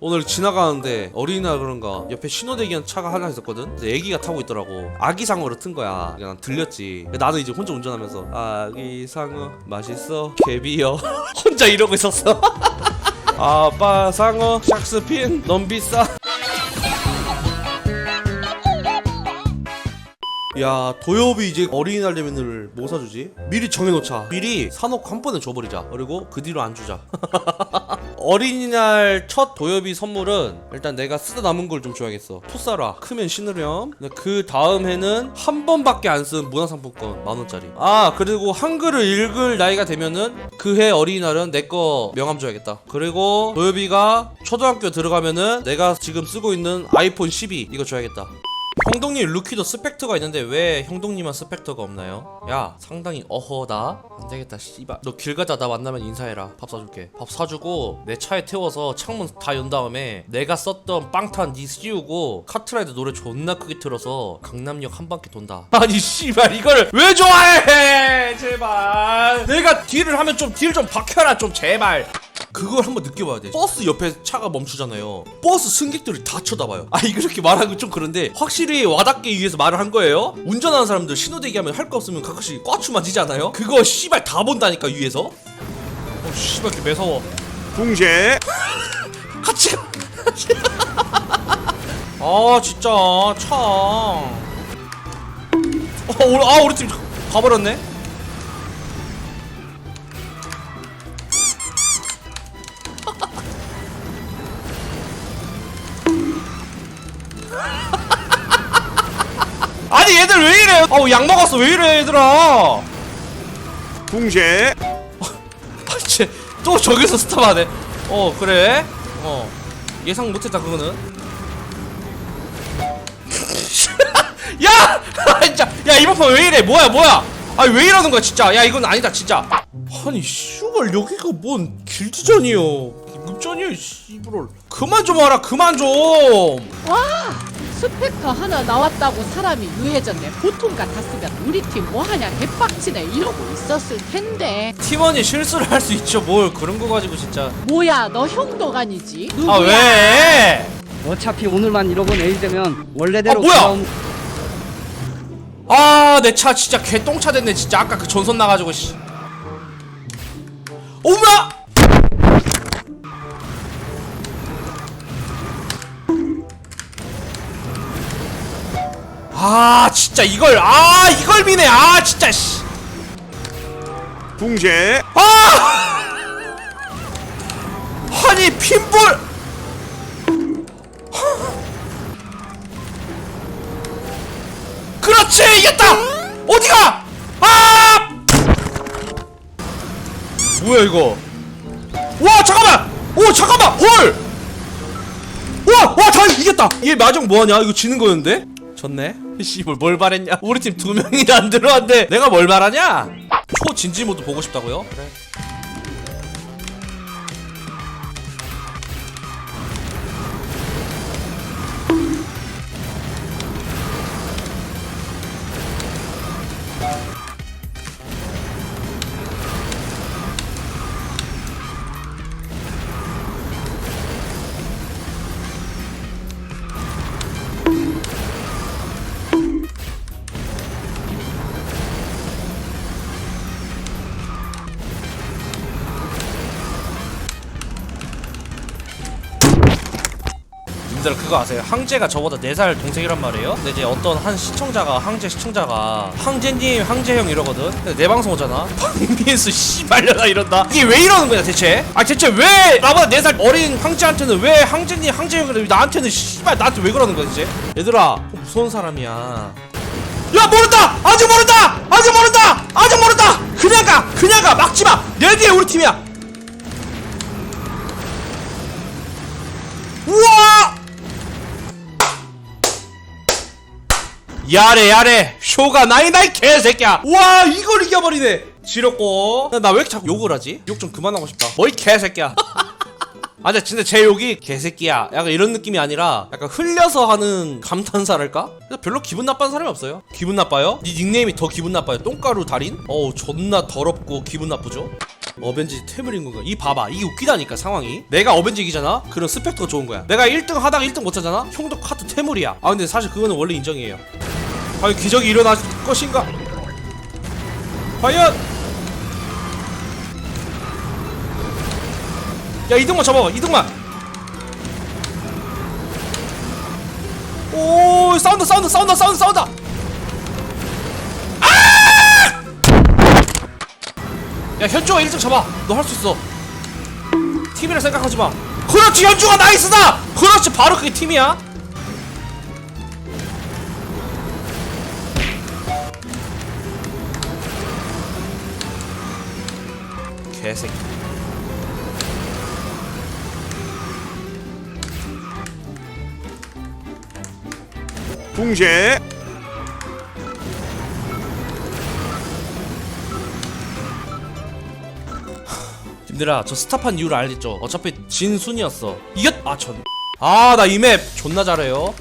오늘 지나가는데 어린이날 그런가 옆에 신호대기한 차가 하나 있었거든? 근데 애기가 타고 있더라고. 아기상어를 튼 거야. 그냥 난 들렸지. 나는 이제 혼자 운전하면서 아기상어 맛있어? 개비여. 혼자 이러고 있었어. 아빠 상어 샥스핀 넌 비싸. 야 도엽이 이제 어린이날 되면은 뭐 사주지? 미리 정해놓자. 미리 사놓고 한 번에 줘버리자. 그리고 그 뒤로 안 주자 어린이날 첫 도엽이 선물은 일단 내가 쓰다 남은 걸 좀 줘야겠어. 풋사라 크면 신으렴. 그 다음 해는 한 번밖에 안 쓴 문화상품권 만원짜리. 아 그리고 한글을 읽을 나이가 되면은 그 해 어린이날은 내 거 명함 줘야겠다. 그리고 도엽이가 초등학교 들어가면은 내가 지금 쓰고 있는 아이폰 12 이거 줘야겠다 형동님 루키도 스펙터가 있는데 왜 형동님만 스펙터가 없나요? 야 상당히 어허다. 안되겠다 씨발. 너 길 가다 나 만나면 인사해라. 밥 사줄게. 밥 사주고 내 차에 태워서 창문 다 연 다음에 내가 썼던 빵탄 니 씌우고 카트라이더 노래 존나 크게 틀어서 강남역 한 바퀴 돈다. 아니 씨발. 이걸 왜 좋아해? 제발. 내가 딜을 하면 좀 딜 좀 박혀라 좀 제발 그걸 한번 느껴봐야 돼. 버스 옆에 차가 멈추잖아요. 버스 승객들이 다 쳐다봐요. 아, 이렇게 말하기 좀 그런데 확실히 와닿기 위해서 말을 한 거예요. 운전하는 사람들 신호대기 하면 할 거 없으면 가끔씩 꽈추 맞이잖아요. 그거 씨발 다 본다니까 위에서. 어, 씨발 이렇게 매서워. 붕괴 같이. 가. 아, 진짜 참. 어, 우리 아 우리 팀 가버렸네. 아니 얘들 왜 이래? 어우 약 먹었어 왜 이래 얘들아? 아, 쟤, 또 저기서 스탑하네. 어, 그래? 어. 예상 못했다, 그거는. 야! 아, 진짜. 야, 이번 판 왜 이래? 뭐야, 뭐야? 아니, 왜 이러는 거야, 진짜. 야, 이건 아니다, 진짜. 아니, 씨발, 여기가 뭔 길드전이요. 급전이요, 씨발. 그만 좀 와라, 그만 좀! 와 스펙터 하나 나왔다고 사람이 유해졌네 보통 같았으면 우리 팀 뭐하냐 개빡치네 이러고 있었을 텐데 팀원이 실수를 할 수 있죠, 뭘. 그런 거 가지고, 진짜. 뭐야 너 형도간이지 누구야 아, 왜? 어차피 오늘만 잃어본 에이 되면 원래대로 아, 뭐야? 돌아온 아, 내 차 진짜 개똥차 됐네. 진짜 아까 그 전선 나가지고 씨. 오마! 아, 진짜 이걸 아, 이걸 미네. 아, 진짜 씨. 붕괴 아! 아니, 핀볼! 그렇지 이겼다! 어디가? 아! 뭐야 이거? 와 잠깐만! 오 잠깐만! 헐와와다 이겼다! 얘 마정 뭐하냐? 이거 지는 거였는데 졌네. 씨발 뭘 바랬냐? 우리 팀 두 명이나 안 들어왔는데 내가 뭘 바라냐? 초 진지 모드 보고 싶다고요? 그래 님들 그거 아세요? 항제가 저보다 4살 동생이란 말이에요? 근데 이제 어떤 한 시청자가 항제 시청자가 항제님 항제형 이러거든? 근데 내 방송 오잖아? 박민수 씨발려나 이런다 이게 왜 이러는 거야 대체? 아 대체 왜 나보다 4살 어린 항제한테는 왜 항제님 항제형 이러고 나한테는 씨발 나한테 왜 그러는 거야 대체? 얘들아 무서운 사람이야 야 모른다 아직 모른다 아직 모른다 아직 모른다 그냥 가 그냥 가 막지마 내 뒤에 우리 팀이야 우와 야래 야래 쇼가 나이 나이 개새끼야 와 이걸 이겨버리네 지렸고 나 왜 이렇게 자꾸 욕을 하지? 욕 좀 그만하고 싶다 뭐이 개새끼야 아 근데 진짜 제 욕이 개새끼야 약간 이런 느낌이 아니라 약간 흘려서 하는 감탄사랄까? 별로 기분 나빠하는 사람이 없어요 기분 나빠요? 네 닉네임이 더 기분 나빠요 똥가루 달인? 어우 존나 더럽고 기분 나쁘죠? 어벤지 퇴물인 건가? 이 봐봐 이게 웃기다니까 상황이 내가 어벤지기잖아? 그럼 스펙터가 좋은 거야 내가 1등 하다가 1등 못 하잖아? 형도 카트 퇴물이야 아 근데 사실 그거는 원래 인정이에요 과연 기적이 일어날 것인가? 과연! 야 이등만 잡아봐 이등만! 오 싸운다 싸운다 싸운다 싸운다 싸운다 야 현주가 1등 잡아. 너 할 수 있어. 팀이라 생각하지 마. 그렇지 현주가 나이스다! 그렇지 바로 그게 팀이야 개새끼. 붕괴 님들아 저 스탑한 이유를 알겠죠? 어차피 진 순이었어. 이겼! 아 전 아나 이 맵 존나 잘해요.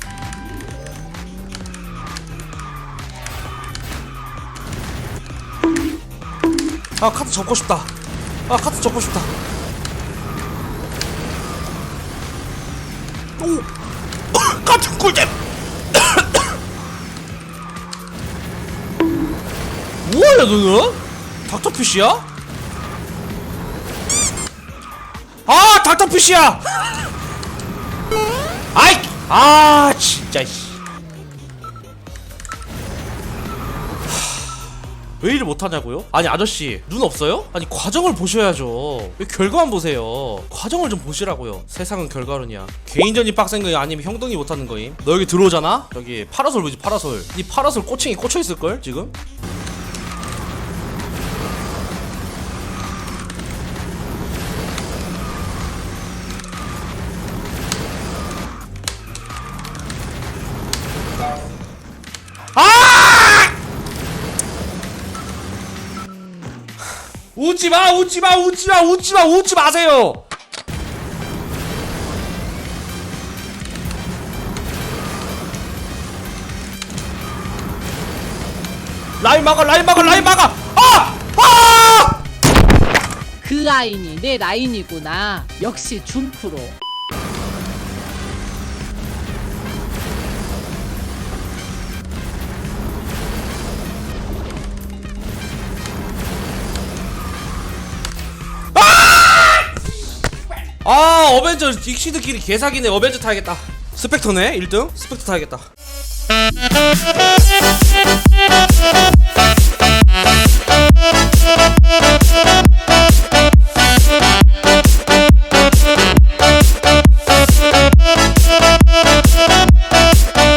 아 카트 접고 싶다 아 카트 접고 싶다. 오! 카트 꿀잼! 뭐야 너는? 닥터피쉬야? 아 닥터피쉬야! 아이 아 진짜 씨. 왜 일을 못하냐고요? 아니 아저씨 눈 없어요? 아니 과정을 보셔야죠 왜 결과만 보세요 과정을 좀 보시라고요 세상은 결과론이야 개인전이 빡센 거야 아니면 형동이 못하는 거임 너 여기 들어오잖아? 여기 파라솔 보지 파라솔 이 파라솔 꼬챙이 꽂혀있을걸 지금? 웃지 마, 웃지 마, 웃지 마, 웃지 마, 웃지 마세요. 라인 막아, 라인 막아, 라인 막아. 아, 아! 그 라인이 내 라인이구나. 역시 준프로. 어벤져 익시드끼리 개사기네. 어벤져 타야겠다. 스펙터네, 1등. 스펙터 타야겠다.